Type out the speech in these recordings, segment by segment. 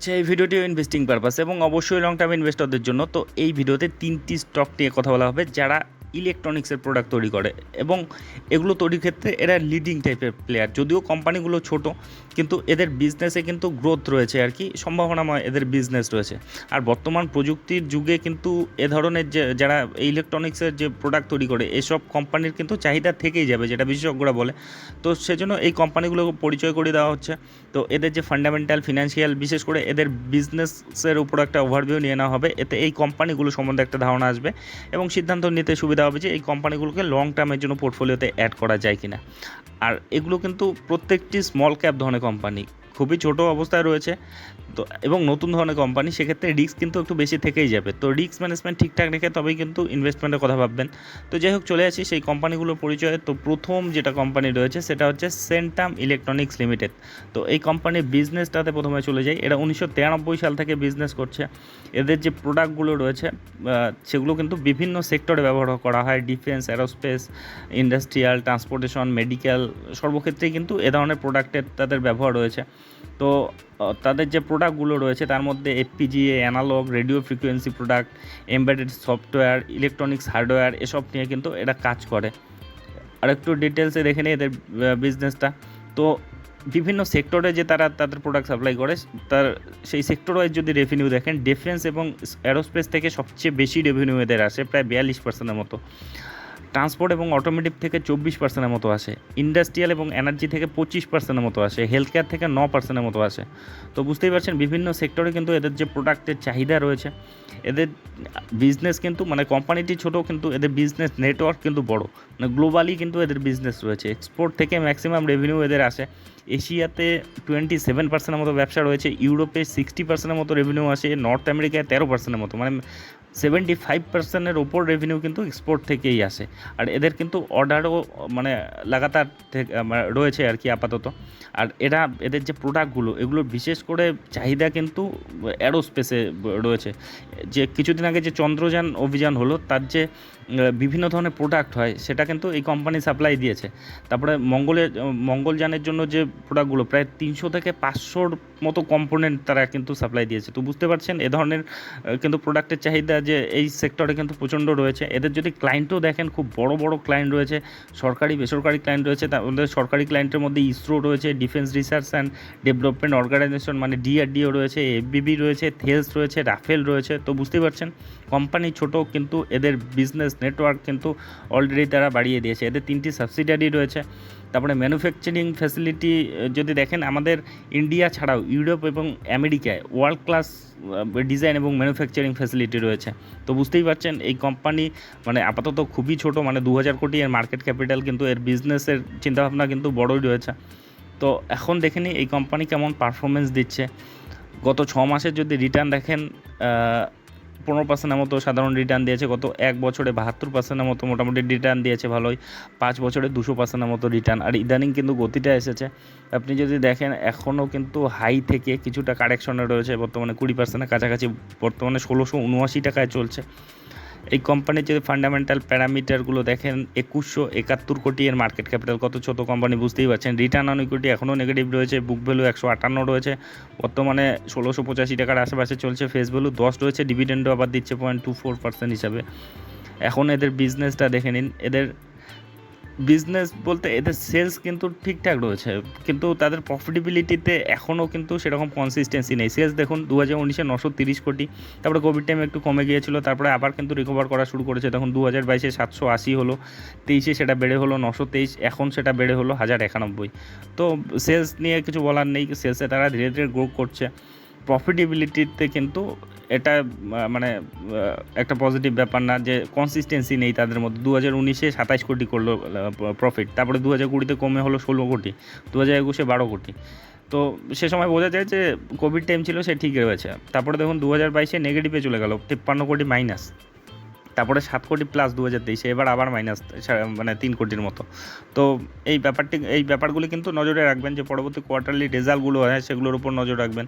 আচ্ছা এই ভিডিওটিও investing purpose এবং অবশ্যই লং টার্ম ইনভেস্টরদের জন্য। তো এই ভিডিওতে তিনটি স্টক নিয়ে কথা বলা হবে, যারা ইলেকট্রনিক্সের প্রোডাক্ট তৈরি করে এবং এগুলো তৈরির ক্ষেত্রে এরা লিডিং টাইপের প্লেয়ার যদিও কোম্পানিগুলো ছোট, কিন্তু এদের বিজনেসে কিন্তু গ্রোথ রয়েছে আর কি, সম্ভাবনাময় এদের বিজনেস রয়েছে। আর বর্তমান প্রযুক্তির যুগে কিন্তু এ ধরনের যে, যারা ইলেকট্রনিক্সের যে প্রোডাক্ট তৈরি করে, এসব কোম্পানির কিন্তু চাহিদা থেকেই যাবে, যেটা বিশেষজ্ঞরা বলে। তো সেজন্য এই কোম্পানিগুলো পরিচয় করে দেওয়া হচ্ছে। তো এদের যে ফান্ডামেন্টাল ফিনান্সিয়াল বিশেষ করে এদের বিজনেসের উপর একটা ওভারভিউ নিয়ে নেওয়া হবে। এতে এই কোম্পানিগুলো সম্বন্ধে একটা ধারণা আসবে এবং সিদ্ধান্ত নিতে সুবিধা হবে যে এই কোম্পানিগুলোকে লং টার্মের জন্য পোর্টফোলিওতে অ্যাড করা যায় কিনা। আর এগুলো কিন্তু প্রত্যেকটি স্মল ক্যাপ ধরনের কোম্পানি খুবই ছোট অবস্থায় রয়েছে। তো, এবং নতুন ধরনের কোম্পানি সেক্ষেত্রে রিস্ক কিন্তু একটু বেশি থেকেই যাবে। তো রিস্ক ম্যানেজমেন্ট ঠিকঠাক রেখে তবেই কিন্তু ইনভেস্টমেন্টের কথা ভাববেন। তো, যাই হোক, চলে আসি সেই কোম্পানিগুলোর পরিচয়ে। তো, প্রথম যেটা কোম্পানি রয়েছে, সেটা হচ্ছে সেন্টাম ইলেকট্রনিক্স লিমিটেড তো, এই কোম্পানির বিজনেসটাতে প্রথমে চলে যাই। এরা উনিশশো তিরানব্বই সাল থেকে বিজনেস করছে। এদের যে প্রোডাক্টগুলো রয়েছে সেগুলো কিন্তু বিভিন্ন সেক্টরে ব্যবহার করা হয়। Defence aerospace industrial transportation medical সর্বক্ষেত্রেই কিন্তু এ ধরনের প্রোডাক্টের তাদের ব্যবহার রয়েছে। তো তাদের যে প্রোডাক্টগুলো রয়েছে, তার মধ্যে FPGA analogue radio frequency product embedded software electronics hardware এসব নিয়ে কিন্তু এরা কাজ করে। আর একটু ডিটেলসে দেখে নিই এদের বিজনেসটা তো, বিভিন্ন সেক্টরে যে তারা তাদের প্রোডাক্ট সাপ্লাই করে, তার, সেই সেক্টর ওয়াইজ যদি রেভিনিউ দেখেন ডিফেন্স এবং অ্যারোস্পেস থেকে সবচেয়ে বেশি রেভিনিউ এদের আসে, প্রায় বিয়াল্লিশ পার্সেন্টের মতো। ট্রান্সপোর্ট এবং অটোমেটিভ থেকে চব্বিশ পার্সেন্টের মতো আসে, ইন্ডাস্ট্রিয়াল এবং এনার্জি থেকে পঁচিশ পার্সেন্টের মতো আসে হেলথ কেয়ার থেকে ন পার্সেন্টের মতো আসে। তো বুঝতেই পারছেন, বিভিন্ন সেক্টরে কিন্তু এদের যে প্রোডাক্টের চাহিদা রয়েছে, এদের বিজনেস কিন্তু মানে কোম্পানিটি ছোট, কিন্তু এদের বিজনেস নেটওয়ার্ক কিন্তু বড়। মানে গ্লোবালি কিন্তু এদের বিজনেস রয়েছে, এক্সপোর্ট থেকে ম্যাক্সিমাম রেভিনিউ এদের আসে। এশিয়াতে টোয়েন্টি সেভেন পার্সেন্টের মতো ব্যবসা রয়েছে, ইউরোপে সিক্সটি পার্সেন্টের মতো রেভিনিউ আসে নর্থ আমেরিকায় তেরো পার্সেন্টের মতো মানে সেভেন্টি ফাইভ পার্সেন্টের ওপর রেভিনিউ কিন্তু এক্সপোর্ট থেকেই আসে। আর এদের কিন্তু অর্ডারও মানে লাগাতার রয়েছে আর কি আপাতত। আর এরা, এদের যে প্রোডাক্টগুলো এগুলোর বিশেষ করে চাহিদা কিন্তু অ্যারোস্পেসে রয়েছে। যে কিছুদিন আগে যে চন্দ্রযান অভিযান হলো, তার যে বিভিন্ন ধরনের প্রোডাক্ট হয়, সেটা কিন্তু এই কোম্পানি সাপ্লাই দিয়েছে। তারপরে মঙ্গলের মঙ্গলযানের জন্য যে প্রোডাক্টগুলো প্রায় তিনশো থেকে পাঁচশোর মতো কম্পোনেন্ট তারা কিন্তু সাপ্লাই দিয়েছে। তো বুঝতে পারছেন, এ ধরনের কিন্তু প্রোডাক্টের চাহিদা যে এই সেক্টরে কিন্তু প্রচণ্ড রয়েছে। এদের যদি ক্লায়েন্টও দেখেন, খুব বড় বড় ক্লায়েন্ট রয়েছে, সরকারি, বেসরকারি ক্লায়েন্ট রয়েছে মধ্যে সরকারি ক্লায়েন্টের মধ্যে ইসরো রয়েছে defence research and development organisation মানে ডিআরডিও রয়েছে এফবিবি রয়েছে থেলস রয়েছে রাফেল রয়েছে। তো বুঝতেই পারছেন কোম্পানি ছোট কিন্তু এদের বিজনেস নেটওয়ার্ক কিন্তু অলরেডি তারা বাড়িয়ে দিয়েছে। এদের তিনটি সাবসিডারি রয়েছে। তারপরে ম্যানুফ্যাকচারিং ফ্যাসিলিটি যদি দেখেন আমাদের ইন্ডিয়া ছাড়াও ইউরোপ এবং আমেরিকায় ওয়ার্ল্ড ক্লাস ডিজাইন এবং ম্যানুফ্যাকচারিং ফ্যাসিলিটি রয়েছে। তো বুঝতেই পারছেন, এই কোম্পানি মানে আপাতত খুবই ছোট মানে দু হাজার কোটি এর মার্কেট ক্যাপিটাল কিন্তু এর বিজনেসের চিন্তাভাবনা কিন্তু বড়ই রয়েছে। তো এখন দেখে এই কোম্পানি কেমন পারফরমেন্স দিচ্ছে। গত ছ মাসের যদি রিটার্ন দেখেন পনেরো পার্সেন্টের মতো সাধারণ রিটার্ন দিয়েছে, গত এক বছরে বাহাত্তর পার্সেন্টের মতো মোটামুটি রিটার্ন দিয়েছে, ভালোই। পাঁচ বছরে দুশো পার্সেন্টের মতো রিটার্ন আর ইদানিং কিন্তু গতিটা এসেছে। আপনি যদি দেখেন, এখনও কিন্তু হাই থেকে কিছুটা কারেকশনে রয়েছে, বর্তমানে কুড়ি পার্সেন্টের কাছাকাছি, বর্তমানে ষোলোশো উনআশি টাকায় চলছে। এই কোম্পানির যদি ফান্ডামেন্টাল প্যারামিটারগুলো দেখেন, একুশশো একাত্তর কোটি এর মার্কেট ক্যাপিটাল কত ছোট কোম্পানি বুঝতেই পারছেন। রিটার্ন অন ইকুইটি এখনও নেগেটিভ রয়েছে বুক ভ্যালু একশো আটান্ন রয়েছে। বর্তমানে ষোলোশো পঁচাশি টাকার আশেপাশে চলছে ফেস ভ্যালু দশ রয়েছে ডিভিডেন্ডও আবার দিচ্ছে পয়েন্ট টু ফোর পার্সেন্ট হিসাবে। এখন এদের বিজনেসটা দেখে নিন, এদের বিজনেস বলতে এদের সেলস কিন্তু ঠিকঠাক রয়েছে। কিন্তু তাদের প্রফিটেবিলিটিতে এখনও কিন্তু সেরকম কনসিস্টেন্সি নেই। সেলস দেখুন দু হাজার উনিশে নশো তিরিশ কোটি, তারপরে কোভিড টাইমে একটু কমে গিয়েছিল, তারপরে আবার কিন্তু রিকভার করা শুরু করেছে। তখন দু হাজার বাইশে সাতশো আশি হলো, তেইশে সেটা বেড়ে হলো নশো তেইশ, এখন সেটা বেড়ে হলো হাজার একানব্বই। তো সেলস নিয়ে কিছু বলার নেই সেলসে তারা ধীরে ধীরে গ্রো করছে। প্রফিটেবিলিটিতে কিন্তু এটা মানে একটা পজিটিভ ব্যাপার না যে কনসিস্টেন্সি নেই তাদের মধ্যে। দু হাজার উনিশে সাতাইশ কোটি করল প্রফিট তারপরে দু হাজার কুড়িতে কমে হলো ষোলো কোটি দু হাজার একুশে বারো কোটি। তো সে সময় বোঝা যায় যে কোভিড টাইম ছিল সে ঠিক রয়েছে। তারপরে দেখুন দু হাজার বাইশে নেগেটিভে চলে গেল, তিপ্পান্ন কোটি মাইনাস তারপরে সাত কোটি প্লাস দু হাজার তেইশে, এবার আবার মাইনাস মানে তিন কোটির মতো। তো এই ব্যাপারটি, এই ব্যাপারগুলি কিন্তু নজরে রাখবেন যে পরবর্তী কোয়ার্টারলি রেজাল্টগুলো হয়, সেগুলোর উপর নজর রাখবেন।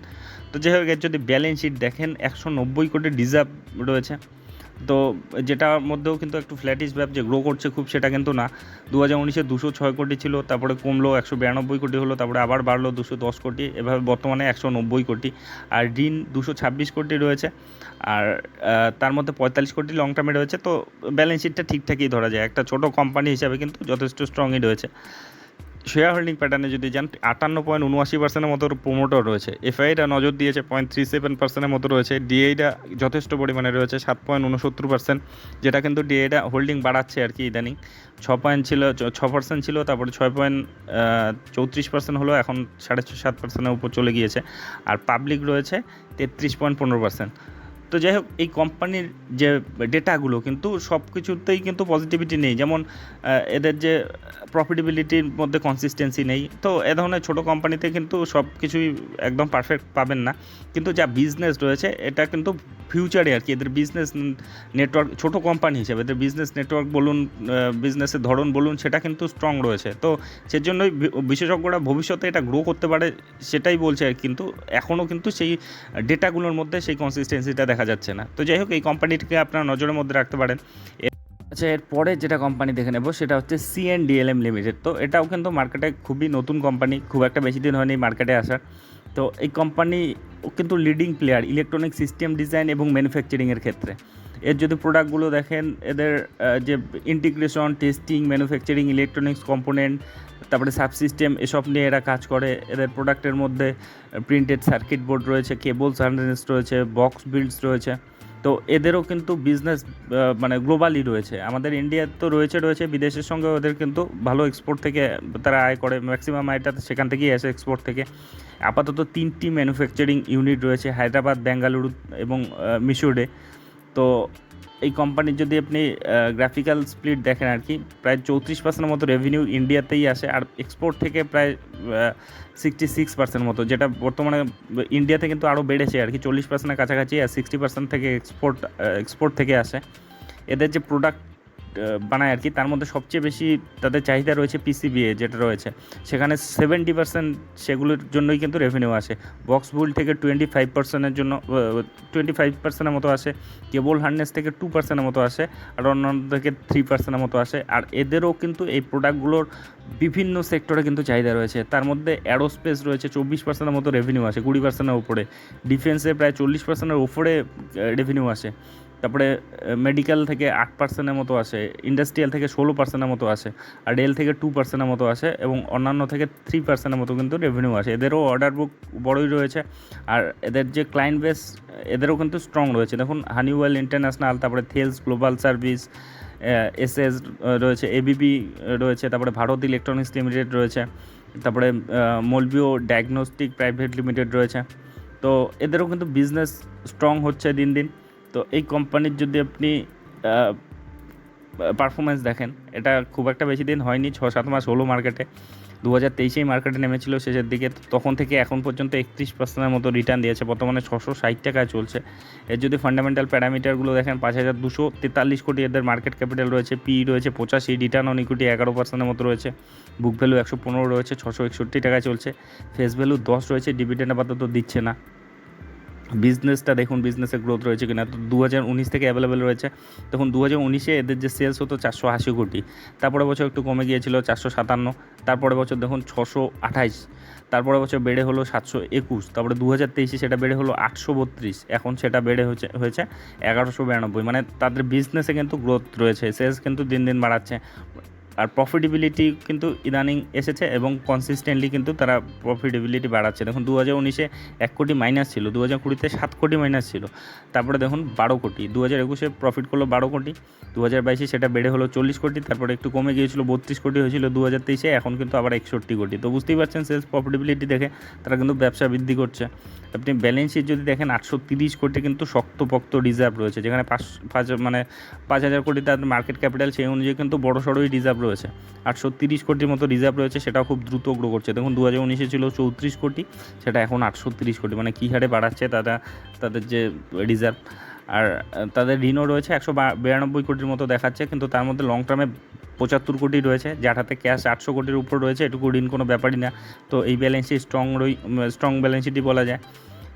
তো যাই হোক যদি ব্যালেন্স শিট দেখেন, একশো নব্বই কোটি ডিজার্ভ রয়েছে। তো যেটার মধ্যেও কিন্তু একটু ফ্ল্যাটিস ব্যাপ যে গ্রো করছে খুব সেটা কিন্তু না। দু হাজার উনিশে দুশো ছয় কোটি ছিল, তারপরে কমলো একশো বিরানব্বই কোটি হলো, তারপরে আবার বাড়লো দুশো দশ কোটি এভাবে বর্তমানে একশো নব্বই কোটি। আর ঋণ দুশো ছাব্বিশ কোটি রয়েছে, আর তার মধ্যে পঁয়তাল্লিশ কোটি লং টার্মে রয়েছে, তো ব্যালেন্স শিটটা ঠিকঠাকই ধরা যায়। একটা ছোট কোম্পানি হিসাবে কিন্তু যথেষ্ট স্ট্রংই রয়েছে। শেয়ার হোল্ডিং প্যাটার্নে যদি যান, আটান্ন পয়েন্ট উনআশি পার্সেন্টের মতো প্রোমোটর রয়েছে। এফআইটা নজর দিয়েছে পয়েন্ট থ্রি সেভেন পার্সেন্টের মতো রয়েছে। ডিআইটা যথেষ্ট পরিমাণে রয়েছে, সাত পয়েন্ট উনসত্তর পার্সেন্ট। যেটা কিন্তু ডিআইটা হোল্ডিং বাড়াচ্ছে আর কি ইদানিং। ছ পয়েন্ট ছিল, ছ পার্সেন্ট ছিল, তারপরে ছয় পয়েন্ট চৌত্রিশ পার্সেন্ট হলো, এখন সাড়ে ছ- সাত পার্সেন্টের উপর চলে গিয়েছে। আর পাবলিক রয়েছে তেত্রিশ পয়েন্ট পনেরো পার্সেন্ট। তো যাই হোক এই কোম্পানির যে ডেটাগুলো কিন্তু সব কিছুতেই কিন্তু পজিটিভিটি নেই। যেমন এদের যে প্রফিটেবিলিটির মধ্যে কনসিস্টেন্সি নেই। তো এ ধরনের ছোটো কোম্পানিতে কিন্তু সব কিছুই একদম পারফেক্ট পাবেন না। কিন্তু যা বিজনেস রয়েছে, এটা কিন্তু ফিউচারে আর কি। এদের বিজনেস নেটওয়ার্ক ছোটো কোম্পানি হিসেবে এদের বিজনেস নেটওয়ার্ক বলুন বিজনেসের ধরন বলুন, সেটা কিন্তু স্ট্রং রয়েছে। তো সেজন্যই বিশেষজ্ঞরা ভবিষ্যতে এটা গ্রো করতে পারে, সেটাই বলছে। কিন্তু এখনও কিন্তু সেই ডেটাগুলোর মধ্যে সেই কনসিস্টেন্সিটা দেখা যাচ্ছে না। তো যাই হোক, এই কোম্পানিটিকে আপনারা নজরের মধ্যে রাখতে পারেন। আচ্ছা এরপরে যেটা কোম্পানি দেখে নেব, সেটা হচ্ছে সিএনডিএলএম লিমিটেড তো এটাও কিন্তু মার্কেটে খুবই নতুন কোম্পানি, খুব একটা বেশি দিন হয়নি মার্কেটে আসার। তো এই কোম্পানি কিন্তু leading player electronic system design এবং ম্যানুফ্যাকচারিংয়ের ক্ষেত্রে। এর যদি প্রোডাক্টগুলো দেখেন, এদের যে integration testing manufacturing electronics component তারপরে সাবসিস্টেম এসব নিয়ে এরা কাজ করে। এদের প্রোডাক্টের মধ্যে প্রিন্টেড সার্কিট বোর্ড রয়েছে কেবলস হার্নেস রয়েছে বক্স বিল্ডস রয়েছে। তো এদেরও কিন্তু বিজনেস মানে গ্লোবালি রয়েছে। আমাদের ইন্ডিয়া তো রয়েছে রয়েছে। বিদেশের সঙ্গে ওদের কিন্তু ভালো এক্সপোর্ট থেকে তারা আয় করে। ম্যাক্সিমাম আয়টা সেখান থেকেই আসে এক্সপোর্ট থেকে। আপাতত তিনটি ম্যানুফ্যাকচারিং ইউনিট রয়েছে, হায়দ্রাবাদ, বেঙ্গালুরু এবং মিশোরে। তো এই কোম্পানির যদি আপনি গ্রাফিক্যাল স্প্লিট দেখেন আর কি, প্রায় চৌত্রিশ পার্সেন্টের মতো রেভিনিউ ইন্ডিয়াতেই আসে আর এক্সপোর্ট থেকে প্রায় সিক্সটি সিক্স পার্সেন্ট মতো, যেটা বর্তমানে ইন্ডিয়াতে কিন্তু আরও বেড়েছে আর কি, চল্লিশ পার্সেন্টের কাছাকাছি আর সিক্সটি পার্সেন্ট থেকে এক্সপোর্ট এক্সপোর্ট থেকে আসে। এদের যে প্রোডাক্ট বানায় আর কি। তার মধ্যে সবচেয়ে বেশি তাদের চাহিদা রয়েছে পিসিবিএ যেটা রয়েছে। সেখানে সেভেন্টি পার্সেন্ট সেগুলোর জন্যই কিন্তু রেভিনিউ আসে। বক্স বুল থেকে টোয়েন্টি ফাইভ পার্সেন্টের জন্য টোয়েন্টি ফাইভ পার্সেন্টের মতো আসে। কেবল হার্নেস থেকে টু পার্সেন্টের মতো আসে। আর অন্যান্য থেকে থ্রি পার্সেন্টের মতো আসে। আর এদেরও কিন্তু এই প্রোডাক্টগুলোর বিভিন্ন সেক্টরে কিন্তু চাহিদা রয়েছে। তার মধ্যে অ্যারোস্পেস রয়েছে, চব্বিশ পার্সেন্টের মতো রেভিনিউ আসে। কুড়ি পার্সেন্টের উপরে। ডিফেন্সে প্রায় চল্লিশ পার্সেন্টের উপরে রেভিনিউ আসে। তারপরে মেডিকেল থেকে আট পার্সেন্টের মতো আসে ইন্ডাস্ট্রিয়াল থেকে ষোলো পার্সেন্টের মতো আসে, আর রেল থেকে টু পার্সেন্টের মতো আসে, এবং অন্যান্য থেকে থ্রি পার্সেন্টের মতো কিন্তু রেভিনিউ আসে। এদেরও অর্ডার বুক বড়ই রয়েছে, আর এদের যে ক্লায়েন্ট বেস এদেরও কিন্তু স্ট্রং রয়েছে। দেখুন হানিওয়েল ইন্টারন্যাশনাল তারপরে Thales Global Service S S রয়েছে এবিবি রয়েছে, তারপরে ভারত ইলেকট্রনিক্স লিমিটেড রয়েছে, তারপরে মলবিও ডায়াগনস্টিক প্রাইভেট লিমিটেড রয়েছে। তো এদেরও কিন্তু বিজনেস স্ট্রং হচ্ছে দিন দিন। তো এই কোম্পানির যদি আপনি পারফরমেন্স দেখেন, এটা খুব একটা বেশি দিন হয়নি ছ সাত মাস হলো মার্কেটে দু হাজার তেইশেই মার্কেটে নেমেছিল, শেষের দিকে তখন থেকে এখন পর্যন্ত একত্রিশ পার্সেন্টের মতো রিটার্ন দিয়েছে। বর্তমানে ছশো ষাট টাকায় চলছে। এর যদি ফান্ডামেন্টাল প্যারামিটারগুলো দেখেন, পাঁচ হাজার দুশো তেতাল্লিশ কোটি এদের মার্কেট ক্যাপিটাল রয়েছে পি রয়েছে পঁচাশি রিটার্ন অন ইকুইটি এগারো পার্সেন্টের মতো রয়েছে বুক ভ্যালু একশো পনেরো রয়েছে ছশো একষট্টি টাকায় চলছে। ফেস ভ্যালু দশ রয়েছে ডিভিডেন্ড আপাতত দিচ্ছে না। বিজনেসটা দেখুন বিজনেসের গ্রোথ রয়েছে কিনা, তো দু হাজার উনিশ থেকে অ্যাভেলেবেল রয়েছে। তখন দু হাজার উনিশে এদের যে সেলস হতো চারশো আশি কোটি তারপরে বছর একটু কমে গিয়েছিল চারশো সাতান্ন তারপরে বছর দেখুন ছশো আঠাইশ তারপরে বছর বেড়ে হলো সাতশো একুশ, তারপরে দু হাজার তেইশে সেটা বেড়ে হলো আটশো বত্রিশ, এখন সেটা বেড়ে হয়েছে হয়েছে এগারোশো বিরানব্বই। মানে তাদের বিজনেসে কিন্তু গ্রোথ রয়েছে সেলস কিন্তু দিন দিন বাড়াচ্ছে। আর প্রফিটেবিলিটি কিন্তু ইদানিং এসেছে এবং কনসিস্টেন্টলি কিন্তু তারা প্রফিটেবিলিটি বাড়াচ্ছে। দেখুন দু হাজার উনিশে এক কোটি মাইনাস ছিল দু হাজার কুড়িতে সাত কোটি মাইনাস ছিল। তারপরে দেখুন, বারো কোটি দু হাজার একুশে প্রফিট করল বারো কোটি দু হাজার বাইশে সেটা বেড়ে হলো চল্লিশ কোটি, তারপরে একটু কমে গিয়েছিল বত্রিশ কোটি, হয়েছিল দু হাজার তেইশে, এখন কিন্তু আবার একষট্টি কোটি। তো বুঝতেই পারছেন সেলস প্রফিটেবিলিটি দেখে তারা কিন্তু ব্যবসা বৃদ্ধি করছে। আপনি ব্যালেন্স শিট যদি দেখেন, আটশো তিরিশ কোটি কিন্তু শক্তপোক্ত রিজার্ভ রয়েছে, যেখানে পাঁচ পাঁচ মানে পাঁচ হাজার কোটি তাদের মার্কেট ক্যাপিটাল সেই অনুযায়ী কিন্তু বড় সড়োই রিজার্ভ রয়েছে। আটশো তিরিশ কোটির মতো রিজার্ভ রয়েছে, সেটাও খুব দ্রুত গ্রো করছে। দেখুন দু হাজার উনিশে ছিল চৌত্রিশ কোটি, সেটা এখন আটশো তিরিশ কোটি। মানে কী হারে বাড়াচ্ছে তারা, তাদের যে রিজার্ভ আর তাদের ঋণও রয়েছে, একশো বিরানব্বই কোটির মতো দেখাচ্ছে, কিন্তু তার মধ্যে লং টার্মে পঁচাত্তর কোটি রয়েছে, যার হাতে ক্যাশ আটশো কোটির উপর রয়েছে। এটুকু ঋণ কোনো ব্যাপারই না। তো এই ব্যালেন্স স্ট্রং রই স্ট্রং ব্যালেন্স শিটই বলা যায়।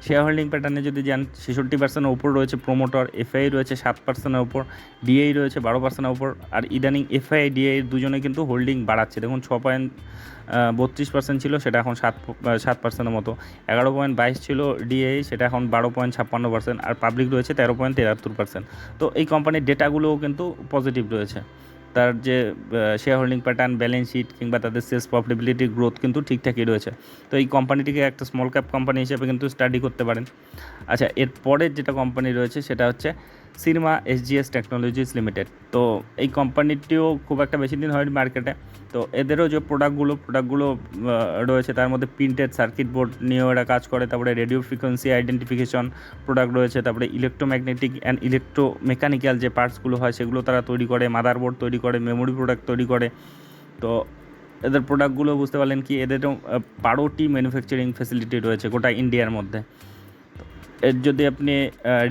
শেয়ার হোল্ডিং প্যাটার্নে যদি যান, ছেষট্টি পার্সেন্টের ওপর রয়েছে প্রোমোটর এফআই রয়েছে সাত পার্সেন্টের ওপর ডিআই রয়েছে বারো পার্সেন্টের ওপর আর ইদানিং এফআই ডিআই দুজনে কিন্তু হোল্ডিং বাড়াচ্ছে। দেখুন ছ পয়েন্ট বত্রিশ পার্সেন্ট ছিল, সেটা এখন সাত সাত পার্সেন্টের মতো। এগারো পয়েন্ট বাইশ ছিল ডিআই সেটা এখন বারো পয়েন্ট ছাপ্পান্ন পার্সেন্ট আর পাবলিক রয়েছে তেরো পয়েন্ট তেরাত্তর পার্সেন্ট তো এই কোম্পানির ডেটাগুলোও কিন্তু পজিটিভ রয়েছে। তার যে share holding pattern balance sheet কিংবা তাদের সেলস প্রফিটেবিলিটি গ্রোথ কিন্তু ঠিকঠাকই রয়েছে। তো এই কোম্পানিটিকে একটা স্মল ক্যাপ কোম্পানি হিসেবে কিন্তু স্টাডি করতে পারেন। আচ্ছা এরপরের যেটা কোম্পানি রয়েছে সেটা হচ্ছে সিনেমা এসজিএস টেকনোলজিস লিমিটেড। তো এই কোম্পানিটিও খুব একটা বেশি দিন হয়নি মার্কেটে তো এদেরও যে প্রোডাক্টগুলো প্রোডাক্টগুলো রয়েছে, তার মধ্যে প্রিন্টেড সার্কিট বোর্ড নিয়েও এরা কাজ করে, তারপরে রেডিও ফ্রিকোয়েন্সি আইডেন্টিফিকেশন প্রোডাক্ট রয়েছে, তারপরে ইলেকট্রোম্যাগনেটিক অ্যান্ড ইলেকট্রো মেকানিক্যাল যে পার্টসগুলো হয়, সেগুলো তারা তৈরি করে মাদারবোর্ড তৈরি করে মেমোরি প্রোডাক্ট তৈরি করে। তো এদের প্রোডাক্টগুলো বুঝতে পারলেন কি, এদেরও বারোটি ম্যানুফ্যাকচারিং ফেসিলিটি রয়েছে গোটা ইন্ডিয়ার মধ্যে। এর যদি আপনি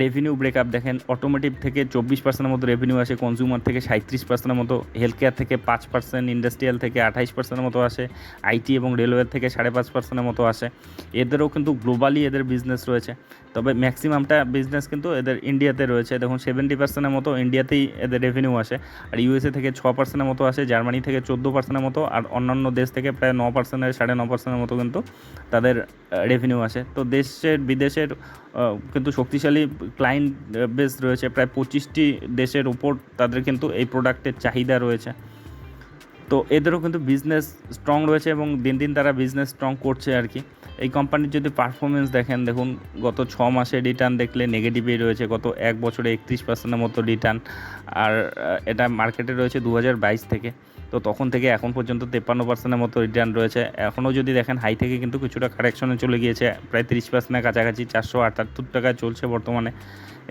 রেভিনিউ ব্রেকআপ দেখেন অটোমেটিভ থেকে চব্বিশ পার্সেন্টের মতো রেভিনিউ আসে কনজিউমার থেকে সাঁত্রিশ পার্সেন্টের মতো হেলথ কেয়ার থেকে পাঁচ পার্সেন্ট ইন্ডাস্ট্রিয়াল থেকে আঠাইশ পার্সেন্টের মতো আসে আইটি এবং রেলওয়ের থেকে সাড়ে পাঁচ পার্সেন্টের মতো আসে। এদেরও কিন্তু গ্লোবালি এদের বিজনেস রয়েছে। তবে ম্যাক্সিমামটা বিজনেস কিন্তু এদের ইন্ডিয়াতে রয়েছে। দেখুন সেভেন্টি পার্সেন্টের মতো ইন্ডিয়াতেই এদের রেভিনিউ আসে। আর ইউএসএ থেকে ছ পার্সেন্টের মতো আসে জার্মানি থেকে চোদ্দ পার্সেন্টের মতো, আর অন্যান্য দেশ থেকে প্রায় ন পার্সেন্টের সাড়ে ন পার্সেন্টের মতো কিন্তু তাদের রেভিনিউ আসে। তো দেশের, বিদেশের কিন্তু শক্তিশালী ক্লায়েন্ট বেস রয়েছে। প্রায় পঁচিশটি দেশের উপর তাদের কিন্তু এই প্রোডাক্টের চাহিদা রয়েছে। তো এদেরও কিন্তু বিজনেস স্ট্রং রয়েছে এবং দিন দিন তারা বিজনেস স্ট্রং করছে আর কি। এই কোম্পানির যদি পারফরমেন্স দেখেন, দেখুন, গত ছ মাসে রিটার্ন দেখলে নেগেটিভই রয়েছে। গত এক বছরে একত্রিশ পার্সেন্টের মতো রিটার্ন আর এটা মার্কেটে রয়েছে দু হাজার বাইশ থেকে। তো তখন থেকে এখন পর্যন্ত তেপ্পান্ন পার্সেন্টের মতো রিটার্ন রয়েছে। এখনও যদি দেখেন হাই থেকে কিন্তু কিছুটা কারেকশনে চলে গিয়েছে। প্রায় তিরিশ পার্সেন্টের কাছাকাছি, চারশো আটাত্তর টাকায় চলছে বর্তমানে।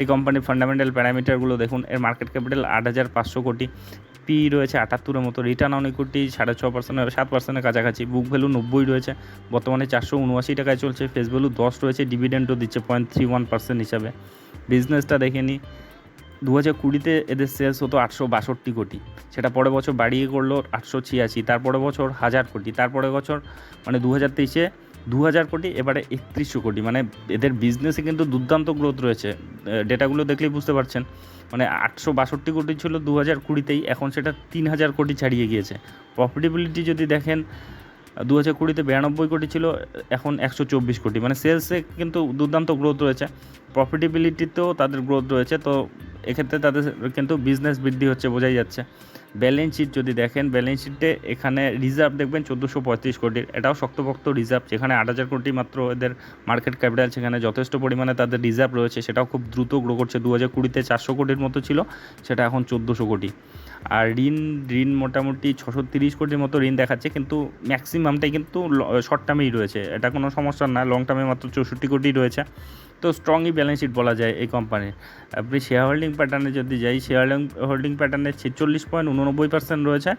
এই কোম্পানির ফান্ডামেন্টাল প্যারামিটারগুলো দেখুন, এর মার্কেট ক্যাপিটাল আট হাজার পাঁচশো কোটি। পি রয়েছে আটাত্তরের মতো রিটার্ন অন ইকুইটি সাড়ে ছ পার্সেন্ট সাত পার্সেন্টের কাছাকাছি। বুক ভ্যালু নব্বই রয়েছে, বর্তমানে চারশো উনআশি টাকায় চলছে। ফেস ভ্যালু দশ রয়েছে ডিভিডেন্টও দিচ্ছে পয়েন্ট থ্রি ওয়ান পার্সেন্ট হিসাবে। বিজনেসটা দেখে নিই দু হাজার কুড়িতে এদের সেলস হতো আটশো বাষট্টি কোটি। সেটা পরের বছর বাড়িয়ে করল আটশো ছিয়াশি তারপরে বছর হাজার কোটি তারপরে বছর মানে দু হাজার তেইশে দু হাজার কোটি, এবারে একত্রিশশো কোটি। মানে এদের বিজনেসে কিন্তু দুর্দান্ত গ্রোথ রয়েছে। ডেটাগুলো দেখলেই বুঝতে পারছেন। মানে আটশো বাষট্টি কোটি ছিল দু হাজার কুড়িতেই, এখন সেটা তিন হাজার কোটি ছাড়িয়ে গিয়েছে। প্রফিটেবিলিটি যদি দেখেন দু হাজার কুড়িতে বিরানব্বই কোটি ছিল, এখন একশো চব্বিশ কোটি। মানে সেলসে কিন্তু দুর্দান্ত গ্রোথ রয়েছে। প্রফিটেবিলিটিতেও তাদের গ্রোথ রয়েছে, তো এক্ষেত্রে তাদের কিন্তু বিজনেস বৃদ্ধি হচ্ছে বোঝাই যাচ্ছে। ব্যালেন্স শিট যদি দেখেন ব্যালেন্স শিটে এখানে রিজার্ভ দেখবেন চোদ্দোশো পঁয়ত্রিশ কোটির এটাও শক্তপোক্ত রিজার্ভ যেখানে আট হাজার কোটি মাত্র এদের মার্কেট ক্যাপিটাল সেখানে যথেষ্ট পরিমাণে তাদের রিজার্ভ রয়েছে। সেটাও খুব দ্রুত গ্রো করছে। দু হাজার কুড়িতে চারশো কোটির মতো ছিল, সেটা এখন চোদ্দোশো কোটি। আর ঋণ ঋণ মোটামুটি ছশো তিরিশ কোটির মতো ঋণ দেখাচ্ছে, কিন্তু ম্যাক্সিমামটাই কিন্তু শর্ট টার্মেই রয়েছে। এটা কোনো সমস্যা না লং টার্মে মাত্র চৌষট্টি কোটি রয়েছে। তো স্ট্রংই ব্যালেন্স শিট বলা যায় এই কোম্পানির আপনি শেয়ার হোল্ডিং প্যাটার্নে যদি যাই শেয়ার হোল্ডিং প্যাটার্নে ছেচল্লিশ পয়েন্ট উননব্বই পার্সেন্ট রয়েছে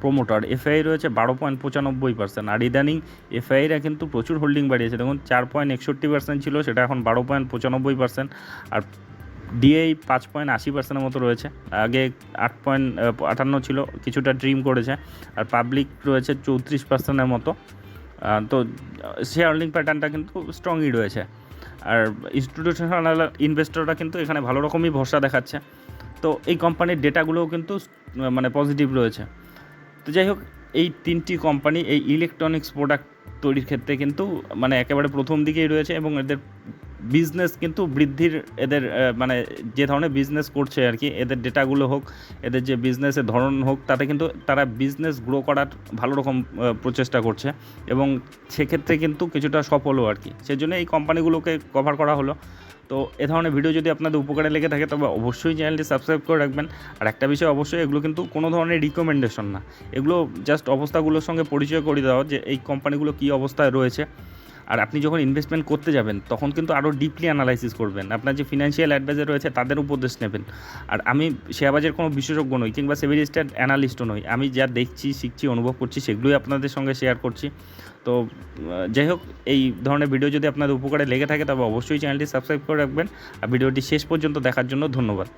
প্রোমোটার এফআই রয়েছে বারো পয়েন্ট পঁচানব্বই পার্সেন্ট আর ইদানিং এফআইরা কিন্তু প্রচুর হোল্ডিং বাড়িয়েছে। দেখুন, চার পয়েন্ট একষট্টি পার্সেন্ট ছিল, সেটা এখন বারো পয়েন্ট পঁচানব্বই পার্সেন্ট আর ডিএই পাঁচ পয়েন্ট আশি পার্সেন্টের মতো রয়েছে। আগে আট পয়েন্ট আটান্ন ছিল, কিছুটা ড্রিম করেছে। আর পাবলিক রয়েছে চৌত্রিশ পার্সেন্টের মতো। তো শেয়ার হোল্ডিং প্যাটার্নটা কিন্তু স্ট্রংই রয়েছে। আর ইনস্টিটিউশনাল ইনভেস্টররা কিন্তু এখানে ভালো রকমই ভরসা দেখাচ্ছে। তো, এই কোম্পানির ডেটাগুলোও কিন্তু মানে পজিটিভ রয়েছে। তো যাই হোক, এই তিনটি কোম্পানি এই ইলেকট্রনিক্স প্রোডাক্ট তৈরির ক্ষেত্রে কিন্তু মানে একেবারে প্রথম দিকেই রয়েছে এবং এদের বিজনেস কিন্তু বৃদ্ধির এদের মানে যে ধরনের বিজনেস করছে আর কি, এদের ডেটাগুলো হোক, এদের যে বিজনেসের ধরন হোক, তাতে কিন্তু তারা বিজনেস গ্রো করার ভালো রকম প্রচেষ্টা করছে এবং সেক্ষেত্রে কিন্তু কিছুটা সফলও আর কি। সেজন্য এই কোম্পানিগুলোকে কভার করা হলো। তো এ ধরনের ভিডিও যদি আপনাদের উপকারে লেগে থাকে, তবে অবশ্যই চ্যানেলটি সাবস্ক্রাইব করে রাখবেন। আর একটা বিষয় অবশ্যই, এগুলো কিন্তু কোনো ধরনের রিকমেন্ডেশন না। এগুলো জাস্ট অবস্থাগুলোর সঙ্গে পরিচয় করে দেওয়া যে এই কোম্পানিগুলো কী অবস্থায় রয়েছে। আর আপনি যখন ইনভেস্টমেন্ট করতে যাবেন, তখন কিন্তু আরও ডিপলি অ্যানালাইসিস করবেন। আপনার যে ফিনান্সিয়াল অ্যাডভাইজার রয়েছে, তাদের উপদেশ নেবেন। আর আমি শেয়ারবাজারের কোনো বিশেষজ্ঞ নই, কিংবা সেভিরিস্টার অ্যানালিস্টও নই। আমি যা দেখছি, শিখছি, অনুভব করছি, সেগুলোই আপনাদের সঙ্গে শেয়ার করছি। তো যাই হোক, এই ধরনের ভিডিও যদি আপনাদের উপকারে লেগে থাকে, তবে অবশ্যই চ্যানেলটি সাবস্ক্রাইব করে রাখবেন। আর ভিডিওটি শেষ পর্যন্ত দেখার জন্য ধন্যবাদ।